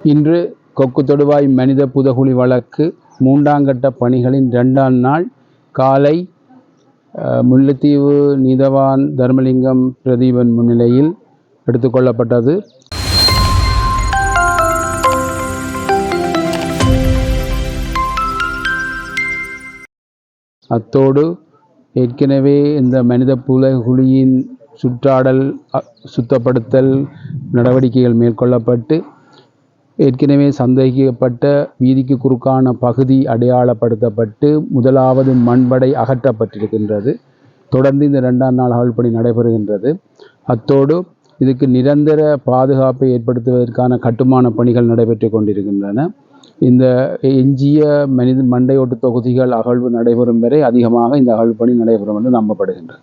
இன்று கொக்கு தொடுவாய் மனித புதகுழி வழக்கு மூன்றாங்கட்ட பணிகளின் இரண்டாம் நாள். காலை முல்லைத்தீவு நீதவான் தர்மலிங்கம் பிரதீபன் முன்னிலையில் எடுத்துக்கொள்ளப்பட்டது. அத்தோடு ஏற்கனவே இந்த மனித புலகுழியின் சுற்றாடல் சுத்தப்படுத்தல் நடவடிக்கைகள் மேற்கொள்ளப்பட்டு ஏற்கனவே சந்தேகிக்கப்பட்ட வீதிக்கு குறுக்கான பகுதி அடையாளப்படுத்தப்பட்டு முதலாவது மண்படை அகற்றப்பட்டிருக்கின்றது. தொடர்ந்து இந்த ரெண்டாம் நாள் அகழ்பணி நடைபெறுகின்றது. அத்தோடு இதுக்கு நிரந்தர பாதுகாப்பை ஏற்படுத்துவதற்கான கட்டுமான பணிகள் நடைபெற்று கொண்டிருக்கின்றன. இந்த எஞ்சிய மனித மண்டையோட்டு தொகுதிகள் அகழ்வு நடைபெறும் வரை அதிகமாக இந்த அகழ்வு நடைபெறும் என்று நம்பப்படுகின்றது.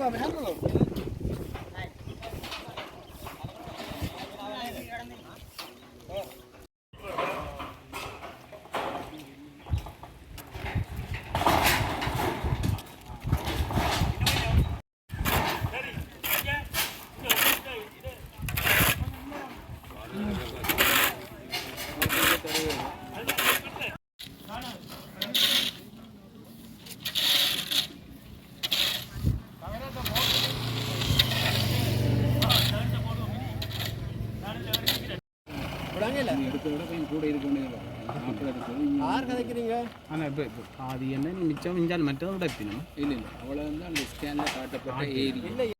abi hem de olur. யார் கதைக்கிறீங்க? ஆனால் இப்போ இப்போ பாதி என்ன மிச்சம் மிஞ்சால் மற்றதை உடைப்பினும் இல்லை இல்லை. அவ்வளோ அந்த ஸ்கேனில் காட்டப்பட்ட ஏரி